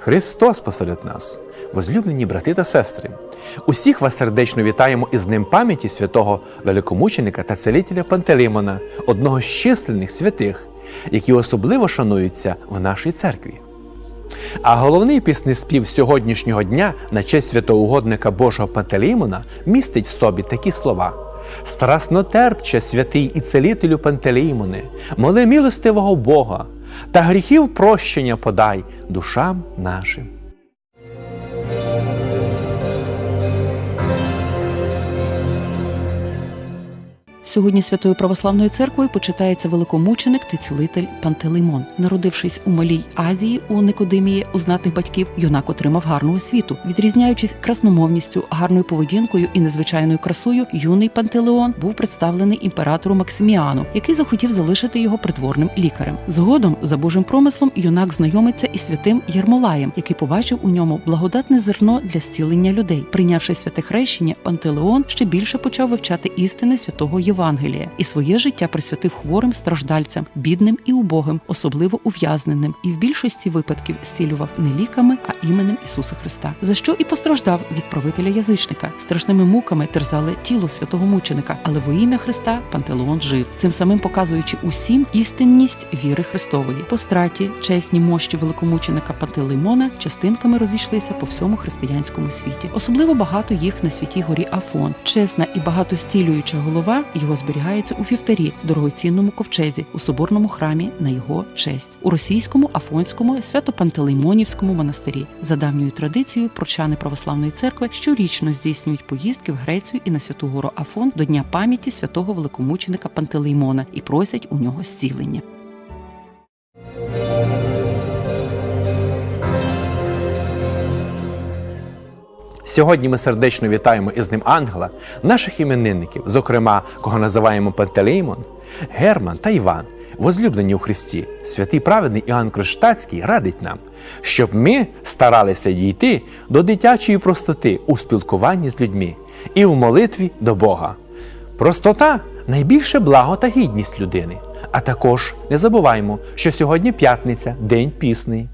Христос посеред нас, возлюблені брати та сестри. Усіх вас сердечно вітаємо із Днем пам'яті святого великомученика та целителя Пантелеймона, одного з численних святих, які особливо шануються в нашій церкві. А головний пісний спів сьогоднішнього дня на честь святоугодника Божого Пантелеймона містить в собі такі слова. Страснотерпче, святий і целітелю Пантелеймоне, моли милостивого Бога, та гріхів прощення подай душам нашим. Сьогодні Святою Православною церквою почитається великомученик та цілитель Пантелеймон. Народившись у Малій Азії у Никодимії у знатних батьків, юнак отримав гарну освіту. Відрізняючись красномовністю, гарною поведінкою і незвичайною красою, юний Пантелеон був представлений імператору Максиміану, який захотів залишити його придворним лікарем. Згодом, за Божим промислом, юнак знайомиться із святим Єрмолаєм, який побачив у ньому благодатне зерно для зцілення людей. Прийнявши святе хрещення, Пантелеон ще більше почав вивчати істини святого Євангелія і своє життя присвятив хворим страждальцям, бідним і убогим, особливо ув'язненим, і в більшості випадків зцілював не ліками, а іменем Ісуса Христа, за що і постраждав від правителя язичника. Страшними муками терзали тіло святого мученика, але во ім'я Христа Пантелеон жив, цим самим показуючи усім істинність віри Христової. По страті чесні мощі великомученика Пантелеймона частинками розійшлися по всьому християнському світі. Особливо багато їх на святій горі Афон. Чесна і багатостілююча голова його зберігається у в дорогоцінному ковчезі, у соборному храмі на його честь, у російському, афонському, свято-пантелеймонівському монастирі. За давньою традицією, прочани православної церкви щорічно здійснюють поїздки в Грецію і на святу гору Афон до Дня пам'яті святого великомученика Пантелеймона і просять у нього зцілення. Сьогодні ми сердечно вітаємо із ним ангела, наших іменинників, зокрема, кого називаємо Пантелеймон, Герман та Іван, возлюблені у Христі. Святий праведний Іоанн Кронштадтський радить нам, щоб ми старалися дійти до дитячої простоти у спілкуванні з людьми і в молитві до Бога. Простота найбільше благо та гідність людини. А також не забуваймо, що сьогодні п'ятниця, день пісний.